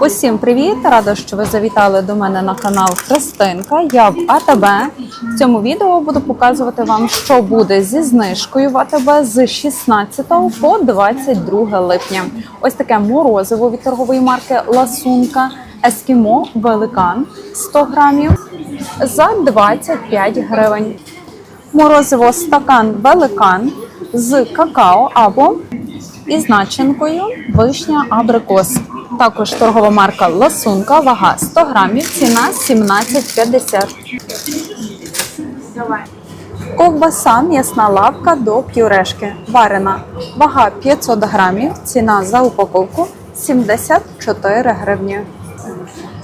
Усім привіт! Рада, що ви завітали до мене на канал Христинка. Я в АТБ. В цьому відео буду показувати вам, що буде зі знижкою в АТБ з 16 по 22 липня. Ось таке морозиво від торгової марки Ласунка Ескімо Великан 100 грамів за 25 гривень. Морозиво стакан Великан з какао або із начинкою вишня абрикос. Також торгова марка Ласунка, вага 100 грамів, ціна 17,50. Ковбаса м'ясна лавка до пюрешки. Варена. Вага 500 грамів, ціна за упаковку 74 гривні.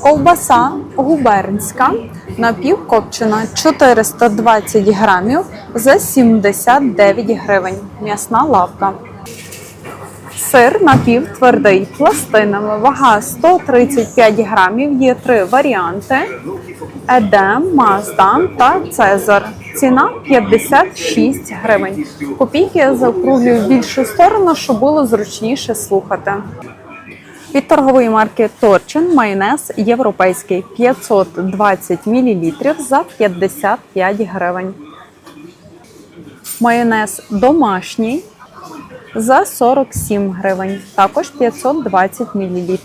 Ковбаса губернська напівкопчена 420 грамів за 79 гривень. М'ясна лавка. Сир напівтвердий пластинами. Вага 135 грамів. Є три варіанти: Едем, Маздан та Цезар. Ціна 56 гривень. Копійки я заокруглюю в більшу сторону, щоб було зручніше слухати. Від торгової марки Торчин майонез європейський 520 мл за 55 гривень. Майонез домашній за 47 гривень, також 520 мл.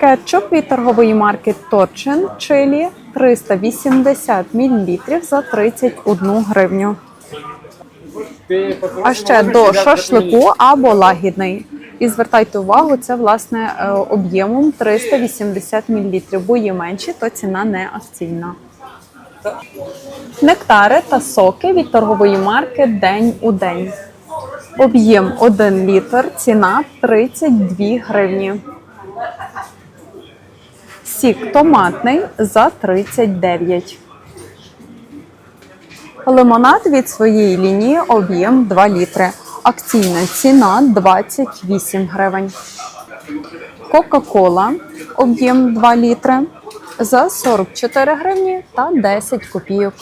Кетчуп від торгової марки Торчин Чилі 380 мл за 31 гривню. А ще до шашлику або лагідний. І звертайте увагу, це власне е, об'ємом 380 мл. Бо є менші, то ціна не акційна. Нектари та соки від торгової марки День у день. Об'єм 1 літр, ціна 32 гривні. Сік томатний за 39. Лимонад від своєї лінії об'єм 2 літри. Акційна ціна 28 гривень. Кока-кола об'єм 2 літри за 44 гривні та 10 копійок.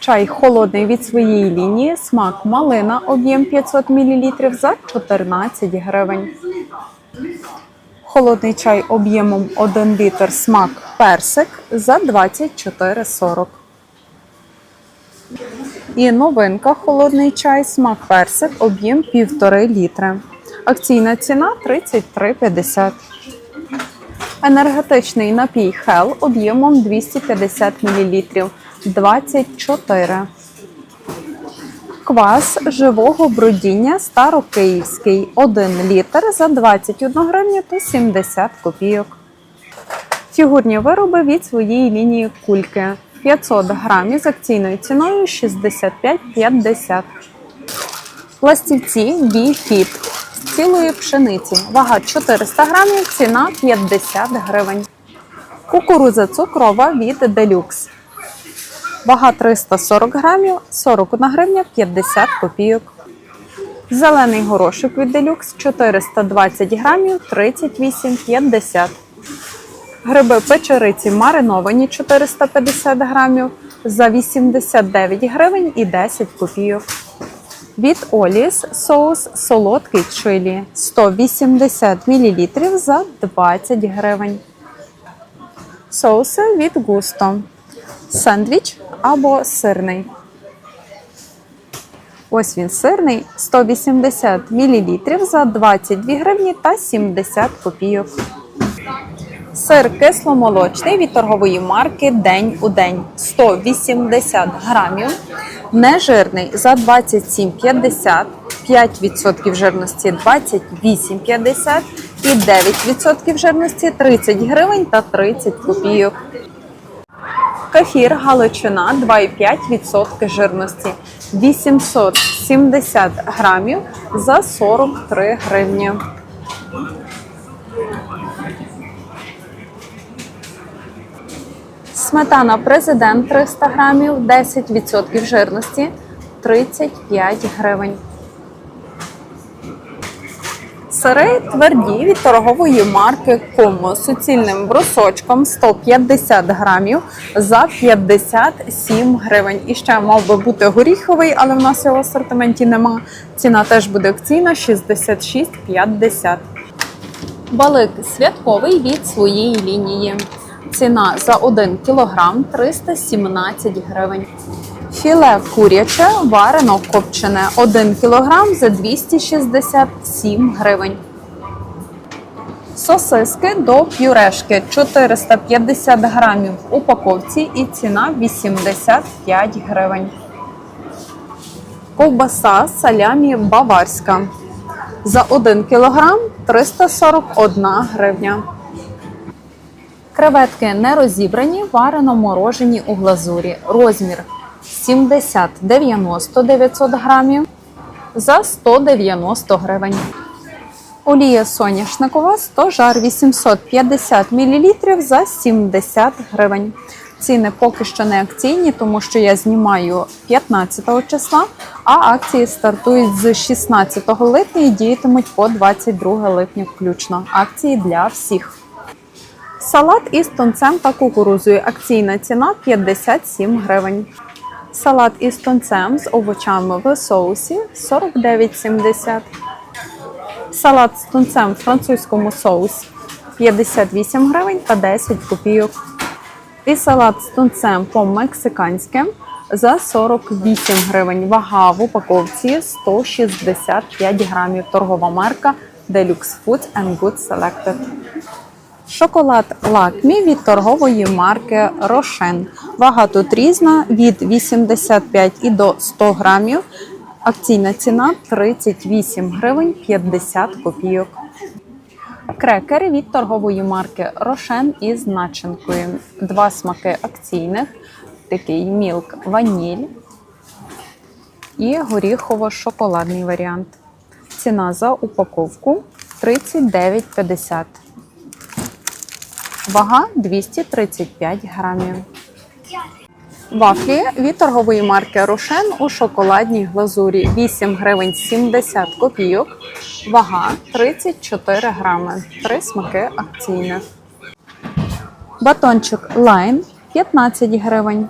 Чай холодний від своєї лінії, смак малина, об'єм 500 мл за 14 гривень. Холодний чай об'ємом 1 літр, смак персик за 24,40. І новинка холодний чай, смак персик, об'єм 1,5 літри. Акційна ціна 33,50. Енергетичний напій Hell об'ємом 250 мл 24. Квас живого бродіння старокиївський 1 літр за 21 гривню та 70 копійок. Фігурні вироби від своєї лінії кульки 500 грамів з акційною ціною 65,50. Пластівці Біфіт з цілої пшениці. Вага 400 грамів, ціна 50 гривень. Кукуруза цукрова від Делюкс. Вага 340 грамів, 41 гривня 50 копійок. Зелений горошок від Делюкс 420 грамів 38,50. Гриби печериці мариновані 450 грамів за 89 гривень і 10 копійок. Від Оліс соус солодкий чилі 180 мл за 20 гривень. Соуси від Густо. Сендвіч або сирний. Ось він сирний 180 мл за 22 гривні та 70 копійок. Сир кисломолочний від торгової марки День у день 180 грамів. Нежирний за 27,50, 5% жирності 28,50 і 9% жирності 30 гривень та 30 копійок. Кефір Галичина 2,5% жирності 870 грамів за 43 гривні. Сметана президент 300 грамів, 10% жирності 35 гривень. Сири тверді від торгової марки Комо суцільним брусочком 150 грамів за 57 гривень. І ще мав би бути горіховий, але в нас його в асортименті нема. Ціна теж буде акційна 66,50. Балик святковий від своєї лінії. Ціна за 1 кілограм 317 гривень. Філе куряче варено копчене 1 кілограм за 267 гривень. Сосиски до пюрешки 450 грамів в упаковці і ціна 85 гривень. Ковбаса салямі баварська за 1 кілограм 341 гривня. Креветки не розібрані, варено морожені у глазурі. Розмір 70-90 900 грамів за 190 гривень. Олія соняшникова 100 жар 850 мл за 70 гривень. Ціни поки що не акційні, тому що я знімаю 15 числа, а акції стартують з 16 липня і діятимуть по 22 липня включно. Акції для всіх. Салат із тунцем та кукурузою. Акційна ціна 57 гривень. Салат із тунцем з овочами в соусі 49,70. Салат з тунцем в французькому соусі 58 гривень та 10 копійок. І салат з тунцем по-мексиканськи за 48 гривень. Вага в упаковці 165 грамів. Торгова марка Deluxe Foods and Good Selected. Шоколад лакмі від торгової марки Рошен. Вага тут різна від 85 і до 100 грамів. Акційна ціна 38 гривень 50 копійок. Крекери від торгової марки Рошен із начинкою. Два смаки акційних. Такий мілк ваніль і горіхово-шоколадний варіант. Ціна за упаковку 39,50. Вага 235 грамів. Вафлі від торгової марки Рошен у шоколадній глазурі 8 гривень 70 копійок. Вага 34 грами. Три смаки акційних. Батончик Лайн 15 гривень.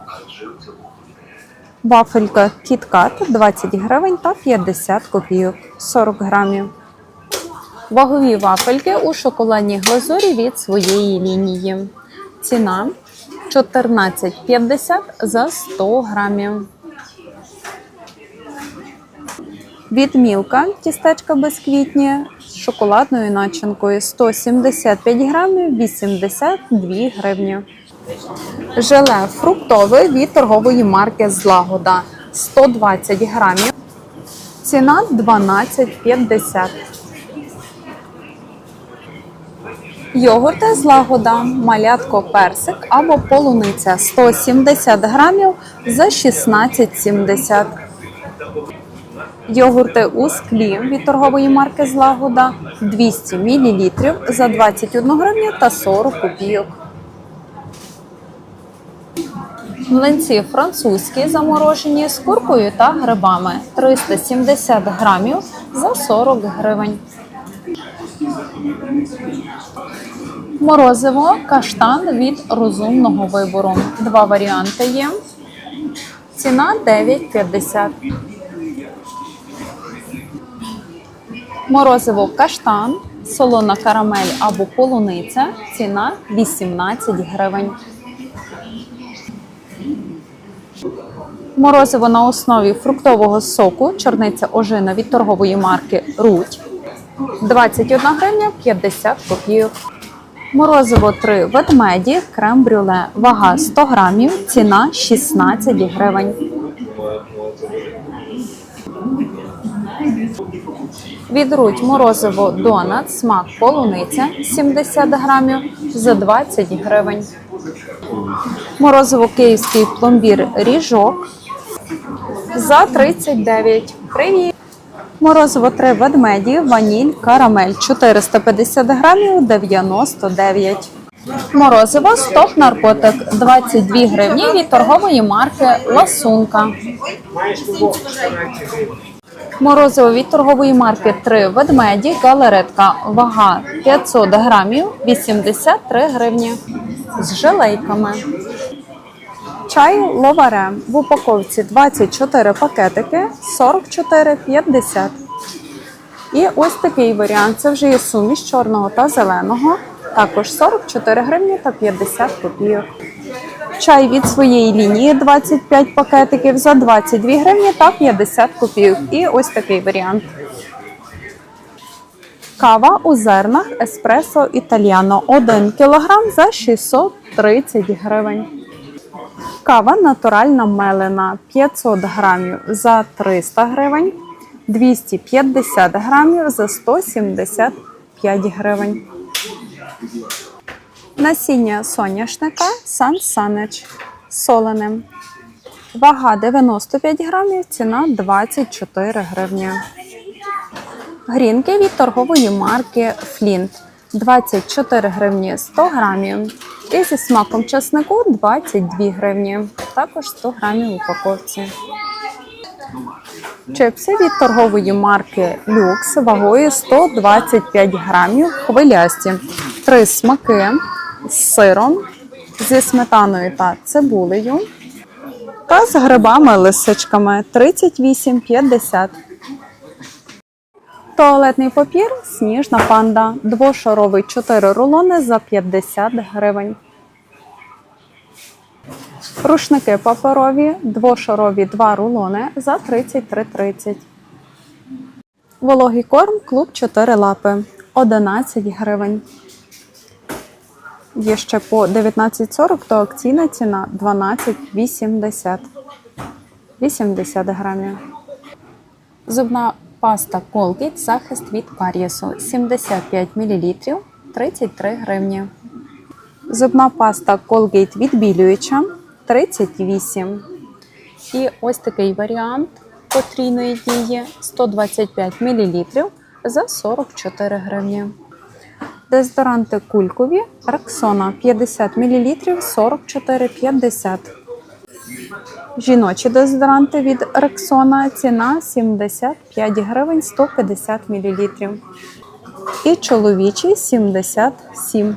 Вафелька Кіткат 20 гривень та 50 копійок 40 грамів. Вагові вафельки у шоколадній глазурі від своєї лінії. Ціна 14,50 за 100 грамів. Від Мілка тістечка безквітні з шоколадною начинкою 175 грамів 82 гривні. Желе фруктове від торгової марки Злагода 120 грамів. Ціна 12,50. Йогурти злагода, малятко персик або полуниця 170 грамів за 16,70. Йогурти у склі від торгової марки Злагода 200 мл за 21 гривню та 40 копійок. Млинці французькі заморожені з куркою та грибами 370 грамів за 40 гривень. Морозиво каштан від розумного вибору. Два варіанти є. Ціна 9,50. Морозиво каштан, солона карамель або полуниця. Ціна 18 гривень. Морозиво на основі фруктового соку, чорниця ожина від торгової марки Руть. 21 гривня 50 копійок. Морозиво 3 ведмеді, крем брюле. Вага 100 грамів, ціна 16 гривень. Від Руть морозиво донат, смак полуниця 70 грамів за 20 гривень. Морозиво київський пломбір ріжок за 39. Привіт! Морозиво 3 ведмеді, ваніль, карамель 450 грамів 99. Морозиво стоп наркотик 22 гривні від торгової марки Ласунка. Морозиво від торгової марки 3 ведмеді, галеретка, вага 500 грамів, 83 гривні. З желейками. Чай ловаре в упаковці 24 пакетики, 44,50. І ось такий варіант. Це вже є суміш чорного та зеленого. Також 44 гривні та 50 копійок. Чай від своєї лінії 25 пакетиків за 22 гривні та 50 копійок. І ось такий варіант. Кава у зернах еспресо італіано 1 кг за 630 гривень. Кава натуральна мелена 500 грамів за 300 гривень, 250 грамів за 175 гривень. Насіння соняшника Сан Санич солене. Вага 95 грамів, ціна 24 гривні. Грінки від торгової марки Флінт 24 гривні 100 грамів. І зі смаком чеснику 22 гривні. Також 100 грамів у упаковці. Чипси від торгової марки Люкс вагою 125 грамів хвилясті. Три смаки з сиром, зі сметаною та цибулею. Та з грибами лисичками 38,50. Туалетний папір сніжна панда. Двошаровий 4 рулони за 50 гривень. Рушники паперові, двошарові 2 рулони за 33,30. Вологий корм клуб 4 лапи 11 гривень. Є ще по 19,40, то акційна ціна 12,80. 80 грамів. Зубна паста Colgate захист від карієсу 75 мл 33 гривні. Зубна паста Colgate відбілююча 38. І ось такий варіант потрійної дії 125 мл за 44 гривні. Дезодоранти кулькові Рексона 50 мл 44,50. Жіночі дезодоранти від Рексона ціна 75 гривень 150 мл. І чоловічі 77.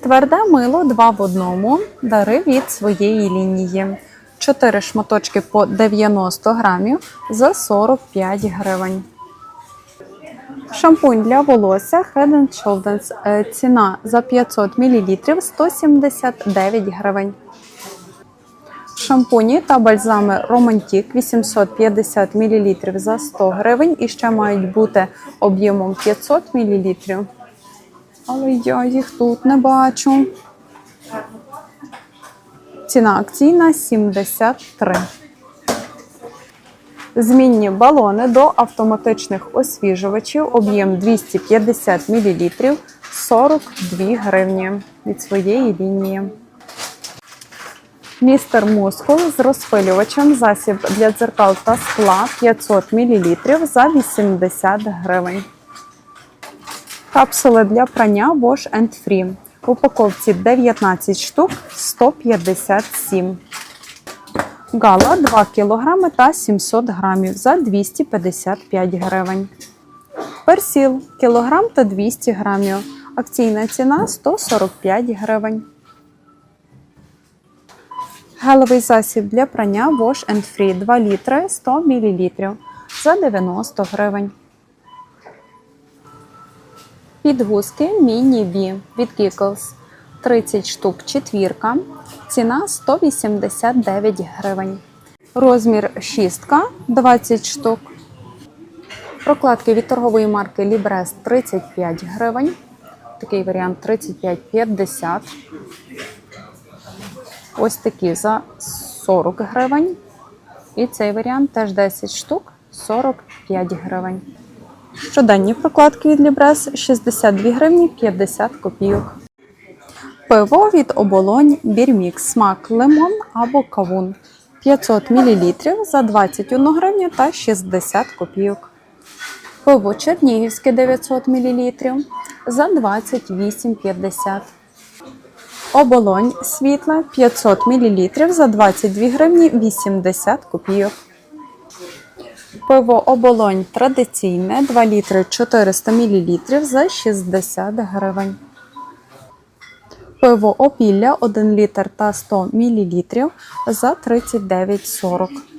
Тверде мило 2 в одному. Дари від своєї лінії. 4 шматочки по 90 грамів за 45 гривень. Шампунь для волосся Head Shoulders. Е, Ціна за 500 мл 179 гривень. Шампуні та бальзами Романтік 850 мл за 100 гривень і ще мають бути об'ємом 500 мл. Але я їх тут не бачу. Ціна акційна 73. Змінні балони до автоматичних освіжувачів об'єм 250 мл 42 гривні від своєї лінії. Містер Мускул з розпилювачем засіб для дзеркал та скла 500 мл за 80 гривень. Капсули для прання Wash and Free. В упаковці 19 штук 157. Гала 2 кг та 700 грамів за 255 гривень. Персіл кілограм та 200 грамів. Акційна ціна 145 гривень. Гелевий засіб для прання Wash and Free 2 літри 100 мл за 90 гривень. Підгузки Міні Бі від Kikles 30 штук четвірка. Ціна 189 гривень. Розмір шістка 20 штук. Прокладки від торгової марки Libres 35 гривень. Такий варіант 35,50. Ось такі за 40 гривень. І цей варіант теж 10 штук 45 гривень. Щоденні прокладки від Libres 62 гривні 50 копійок. Пиво від оболонь Бірмікс смак лимон або кавун 500 мл за 21 гривню та 60 копійок. Пиво Чернігівське 900 мл за 28,50. Оболонь світла 500 мл за 22 гривні 80 копійок. Пиво оболонь традиційне 2 літри 400 мл за 60 гривень. Пиво опілля 1 літр та 100 мл за 39,40.